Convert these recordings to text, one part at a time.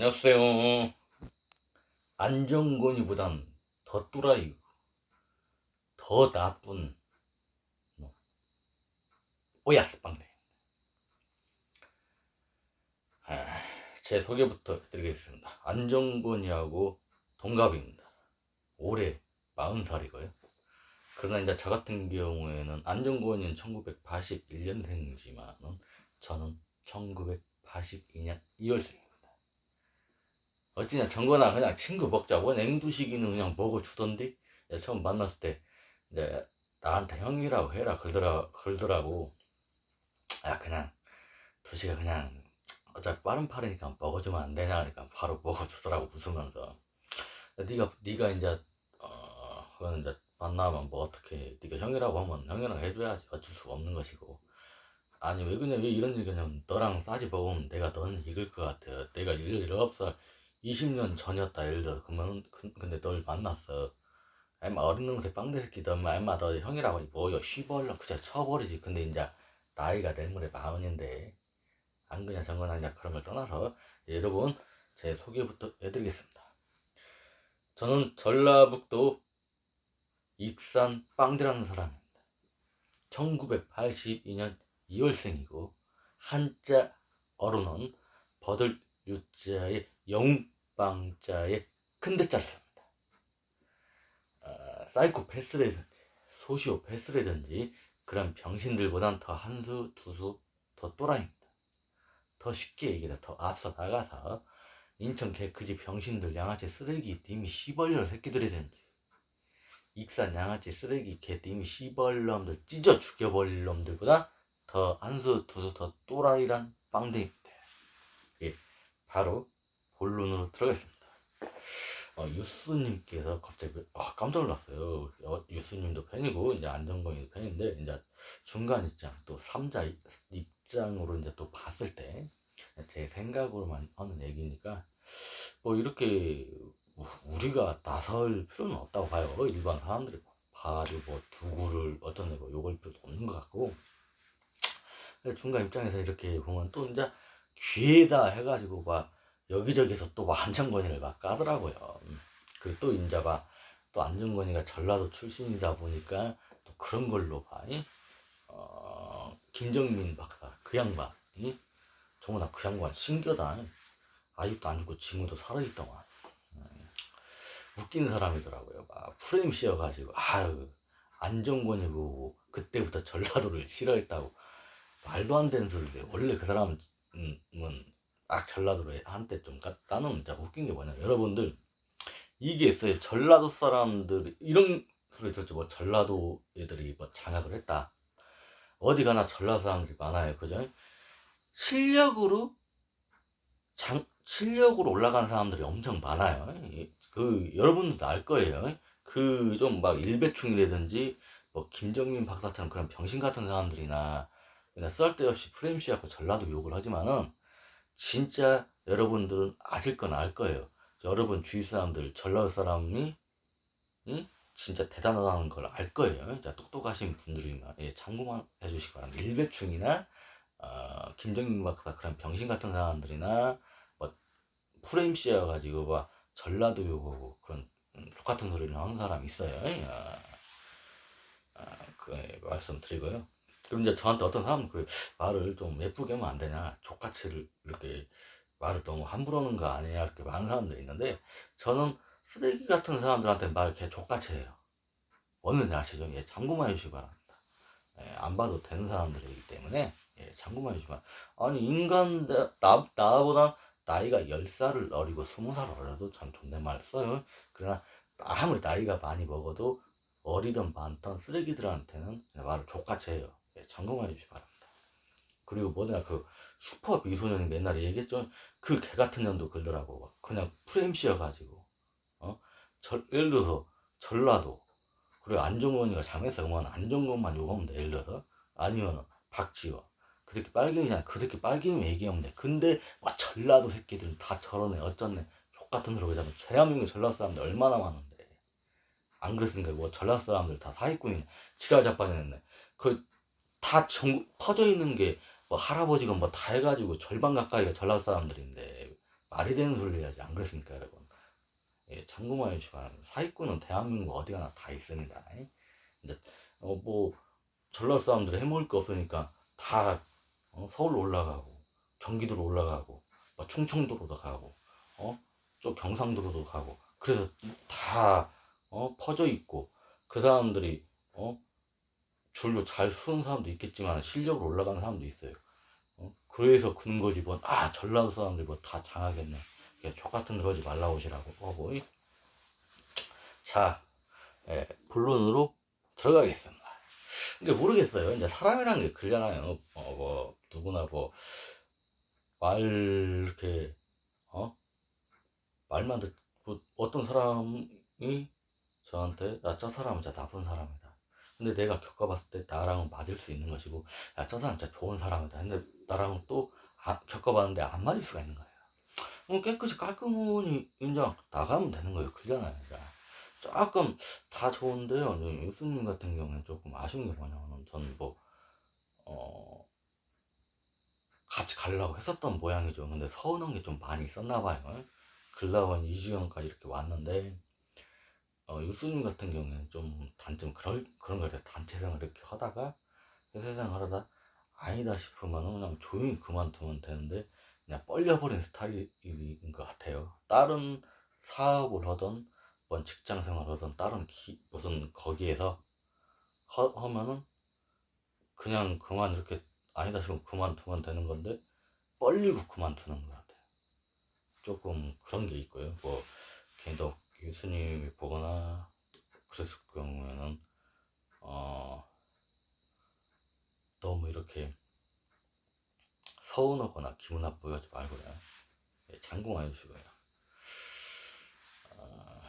안녕하세요. 안정권이보단 더 또라이고 더 나쁜 놈. 오야스 빵대. 아, 제 소개부터 드리겠습니다. 안정권이하고 동갑입니다. 올해 40살이고요. 그러나 이제 저 같은 경우에는 안정권이는 1981년생이지만 저는 1982년 2월생입니다. 어찌냐 정거나 그냥 친구 먹자고 냉두시기는 그냥 먹어주던데? 처음 만났을 때 이제 나한테 형이라고 해라 그러더라 그러더라고. 야 그냥 두시가 그냥 어차피 빠른 팔이니까 먹어주면 안 되냐 그러니까 바로 먹어주더라고 웃으면서. 네가 네가 이제 어 그건 이제 만나면 뭐 어떻게 네가 형이라고 하면 형이랑 해줘야지 어쩔 수가 없는 것이고. 아니 왜 그냥 왜 이런 얘기냐면 너랑 싸지 먹으면 내가 너는 이길 것 같아. 내가 17살 20년 전이었다. 예를 들어 그러면 그- 근데 널 만났어. 엄마 어린 놈새 빵대 새끼 너 엄마 엄마 너 형이라고 뭐야 쉬벌러 그냥 쳐버리지. 근데 이제 나이가 내물에 마흔인데 안 그냥 정건 아니냐 그런 걸 떠나서 여러분 제 소개부터 해드리겠습니다. 저는 전라북도 익산 빵대라는 사람입니다. 1982년 2월생이고 한자 어루는 버들 유자의 영빵자의 큰대자를 씁니다. 어, 사이코패스라든지 소시오패스라든지 그런 병신들보단 더 한 수 두 수 더 또라이입니다. 더 쉽게 얘기해서 더 앞서 나가서 인천 개그지 병신들 양아치 쓰레기 님이 씨벌려 새끼들이든지 익산 양아치 쓰레기 개 님이 씨벌놈들 찢어 죽여버릴 놈들보다 더 한 수 두 수 더 또라이란. 예, 바로 본론으로 들어가겠습니다. 어, 유스님께서 갑자기 아, 깜짝 놀랐어요. 어, 유스님도 팬이고 이제 안정권이도 팬인데 이제 중간 입장 또 3자 입장으로 이제 또 봤을 때 제 생각으로만 하는 얘기니까 뭐 이렇게 우- 우리가 나설 필요는 없다고 봐요. 일반 사람들이 봐도 뭐 누구를 어떤 애고 욕을 필요도 없는 것 같고 중간 입장에서 이렇게 보면 또 이제 귀에다 해가지고 막 여기저기서 또 안정권이를 막 까더라고요. 그리고 또 이제 봐또 안정권이가 전라도 출신이다 보니까 또 그런 걸로 봐. 이? 어, 김정민 박사 그 양반이 정말 그 양반 신기하다. 아직도 안 죽고 지금도 살아있더만. 음, 웃기는 사람이더라고요. 막 프레임 씌워가지고 아유 안정권이고 그때부터 전라도를 싫어했다고 말도 안 되는 소리를 해. 원래 그 사람은 음, 딱 전라도로 한때 좀 가- 나는 진짜 웃긴 게 뭐냐 여러분들 이게 있어요. 전라도 사람들 이런 소리 들었죠. 뭐 전라도 애들이 뭐 장악을 했다. 어디 가나 전라도 사람들이 많아요. 그죠? 실력으로 장 실력으로 올라간 사람들이 엄청 많아요. 이- 그 여러분들도 알 거예요. 그 좀 막 일배충이라든지 뭐 김정민 박사처럼 그런 병신 같은 사람들이나 그냥 쓸데없이 프레임 씌워갖고 전라도 욕을 하지만은 진짜 여러분들은 아실 건 알 거예요. 여러분 주위 사람들 전라도 사람이 이? 진짜 대단하다는 걸 알 거예요. 진짜 똑똑하신 분들이나 예, 참고만 해주시기 바랍니다. 일배충이나 어, 김정민 박사 그런 병신 같은 사람들이나 뭐 프레임 씌워가지고 막 전라도 욕하고 그런 음, 똑같은 소리를 하는 사람 있어요. 아, 아, 그 예, 말씀드리고요. 그럼 이제 저한테 어떤 사람은 그 말을 좀 예쁘게 하면 안 되냐 족같이를 이렇게 말을 너무 함부로 하는 거 아니냐 이렇게 많은 사람들이 있는데 저는 쓰레기 같은 사람들한테 말 이렇게 족같이 해요. 어느냐 아시죠? 예, 참고만 해주시기 바랍니다. 예, 안 봐도 되는 사람들이기 때문에 예, 참고만 바랍니다. 아니 인간 나, 나, 나보다 나이가 10살을 어리고 20살 어려도 참 존댓말 써요. 그러나 아무리 나이가 많이 먹어도 어리든 많던 쓰레기들한테는 말을 족같이 해요 예, 참고만 해주시기 바랍니다 그리고 뭐냐 그 슈퍼 미소년이 맨날 얘기했죠. 그 개 같은 년도 그러더라고. 그냥 프레임 씌워가지고, 어? 절, 예를 들어서, 전라도, 그리고 안정권이가 장했어. 그러면 안정권만 욕하면 돼. 예를 들어서. 아니면 박지원. 그 새끼 빨갱이잖아. 그 새끼 빨갱이 얘기하면 돼. 근데, 막 전라도 새끼들 다 저러네. 어쩌네. 족같은 소리 그러자면, 대한민국 전라도 사람들 얼마나 많은데. 안 그랬으니까 뭐 전라도 사람들 다 사기꾼이네. 지랄 자빠졌네. 그, 다 전, 퍼져 있는 게, 뭐 할아버지가 뭐 다 해가지고 절반 가까이가 전라도 사람들인데 말이 되는 소리를 해야지 안 그랬습니까 여러분 예, 참고만 바랍니다 사기꾼은 대한민국 어디 가나 다 있습니다 이제 어, 뭐 전라도 사람들이 해먹을 게 없으니까 다 어, 서울로 올라가고 경기도로 올라가고 뭐 충청도로도 가고 어? 저 경상도로도 가고 그래서 다 어? 퍼져 있고 그 사람들이 어? 줄로 잘 쓰는 사람도 있겠지만 실력으로 올라가는 사람도 있어요. 어? 그래서 그런 거지 뭐 아 전라도 사람들 뭐 다 장하겠네. 족 같은 그러지 말라 오시라고 하고 이. 자 예, 본론으로 들어가겠습니다. 근데 모르겠어요. 이제 사람이란 게 그러잖아요. 어, 뭐 누구나 뭐 말 이렇게 어 말만 듣 뭐, 어떤 사람이 저한테 야저 사람은 나쁜 사람이다. 근데 내가 겪어봤을 때 나랑은 맞을 수 있는 것이고 야 저 사람 진짜 좋은 사람이다. 근데 나랑은 또 아, 겪어봤는데 안 맞을 수가 있는 거예요. 뭐 깨끗이 깔끔히 인정 나가면 되는 거예요. 그잖아요. 조금 다 좋은데요. 유수님 같은 경우는 조금 아쉬운 게 뭐냐면 저는 뭐 어, 같이 가려고 했었던 모양이죠. 근데 서운한 게 좀 많이 있었나 봐요. 글라원 이주영까지 이렇게 왔는데 어, 유수님 같은 경우에는 좀 단점 그런 그런 걸 단체 생활 이렇게 하다가 회사 생활 하다 아니다 싶으면 그냥 조용히 그만두면 되는데 그냥 뻘려버린 스타일인 것 같아요. 다른 사업을 하던 뭔 직장 생활을 하던 다른 기, 무슨 거기에서 하, 하면은 그냥 그만 이렇게 아니다 싶으면 그만두면 되는 건데 뻘리고 그만두는 것 같아요. 조금 그런 게 있고요. 뭐 개인적 교수님이 보거나 그랬을 경우에는 어 너무 이렇게 서운하거나 기분 나쁘게 하지 말고요. 예, 참고만 해주시고요. 어,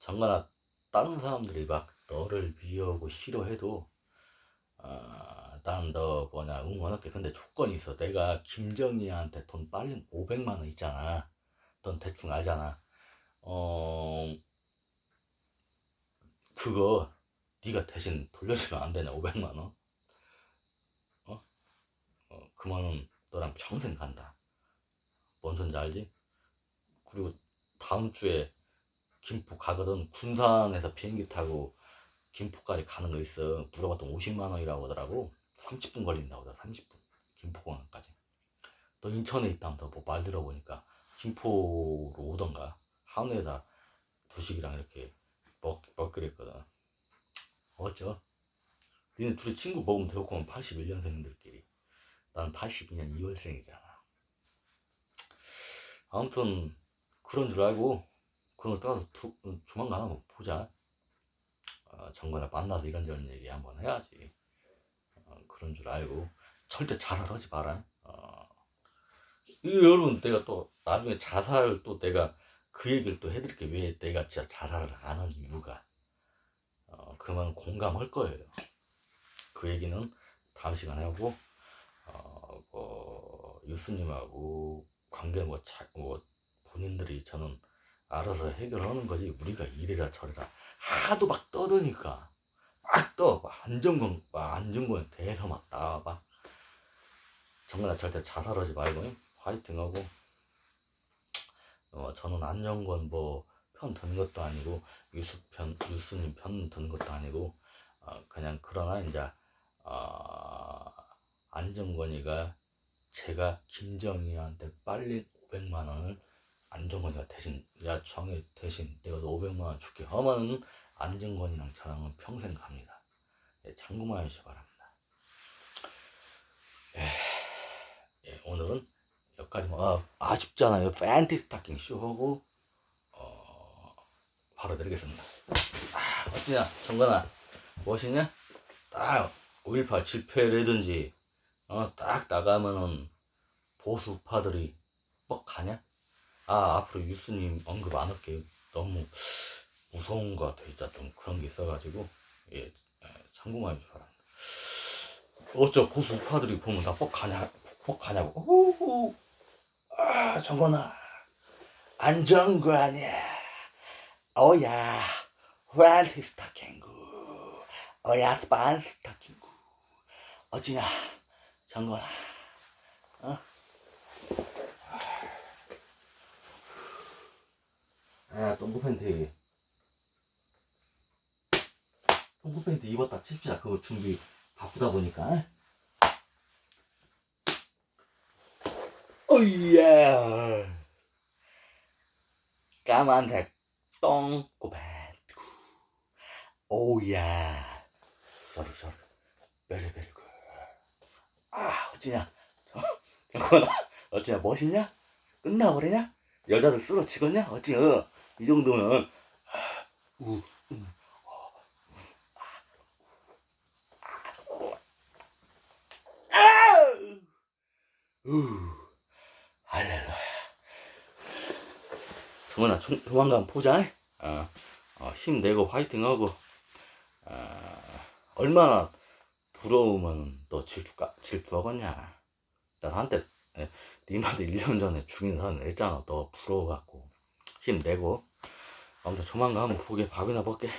정거나 다른 사람들이 막 너를 미워하고 싫어해도 어, 난너 뭐냐 응원할게. 근데 조건이 있어. 내가 김정희한테 돈 빨린 500만 원 있잖아. 넌 대충 알잖아. 어 그거 네가 대신 돌려주면 안 되냐 500만 원? 어? 어 그만은 너랑 평생 간다. 뭔 소린지 알지? 그리고 다음 주에 김포 가거든 군산에서 비행기 타고 김포까지 가는 거 있어. 물어봤더니 50만 원이라고 하더라고. 30분 걸린다고 하더라. 30분. 김포공항까지. 너 인천에 있다면서 뭐 말 들어보니까 김포로 오던가 한우에다 두식이랑 이렇게 먹, 먹기랬거든. 어쩌? 니네 둘이 친구 먹으면 면 81년생들끼리. 난 82년 2월생이잖아. 아무튼 그런 줄 알고 그런 걸 떠나서 두, 조만간 한번 보자. 어, 정거나 만나서 이런저런 얘기 한번 해야지. 어, 그런 줄 알고 절대 자살하지 마라. 어, 이 여러분 내가 또 나중에 자살 또 내가 그 얘기를 또 해드릴게. 왜 내가 진짜 자살을 안 한 이유가. 어, 그만 공감할 거예요. 그 얘기는 다음 시간에 하고 어, 뭐 유스님하고 관계 뭐, 자, 뭐 본인들이 저는 알아서 해결하는 거지. 우리가 이래라 저래라. 하도 막 떠드니까. 막 떠. 안정권, 안정권에 대해서 막 나와봐. 정말 절대 자살하지 말고 화이팅하고 어, 저는 안정권 뭐편 드는 것도 아니고 유수 편 유수님 편 드는 것도 아니고 어, 그냥 그러나 이제 어, 안정권이가 제가 김정희한테 빨리 500만 원을 안정권이가 대신 야 정해 대신 내가 너 500만 원 줄게 하면은 안정권이랑 저랑은 평생 갑니다. 예, 참고만 해주시기 바랍니다. 예, 예, 오늘은 여기까지만 아, 아쉽잖아요. 팬티 스타킹 쇼하고 어, 바로 드리겠습니다. 아, 어찌냐 정건아 무엇이냐? 딱 5.18 집회라든지 어, 딱 나가면은 보수 우파들이 뻑하냐? 아 앞으로 유스님 언급 안 할게요. 너무 무서운 것 같아. 진짜 좀 그런 게 있어가지고 예, 예 참고만 바랍니다. 어쩌 보수 우파들이 보면 나 뻑하냐 뻑하냐고. 오호 저거나 안 좋은 거 아니야. 어야, 후란티 스타킹구 어야, 스판 스타킹구. 어찌냐, 정건아. 어? 아, 똥구 팬티. 똥구 팬티 입었다 칩시다. 그거 준비 바쁘다 보니까. 오예 까만색 똥꼬 팬티 오예 쏘르 쏘르 베리 베리 굿아 어찌냐? 정권아 어찌냐? 멋있냐? 끝나버리냐? 여자들 쓰러지겠냐? 어찌 어, 이 정도면 아, 우, 음, 어, 아, 아, 우, 할렐루야. 정원아 조- 조만간 보자. 어, 어, 힘내고 화이팅하고 어, 얼마나 부러우면 너 질투가 질투하겠냐. 나 한때 예, 니마도 1년 전에 죽인 사람 했잖아. 너 부러워갖고. 힘내고. 아무튼 조만간 한번 보게 밥이나 먹게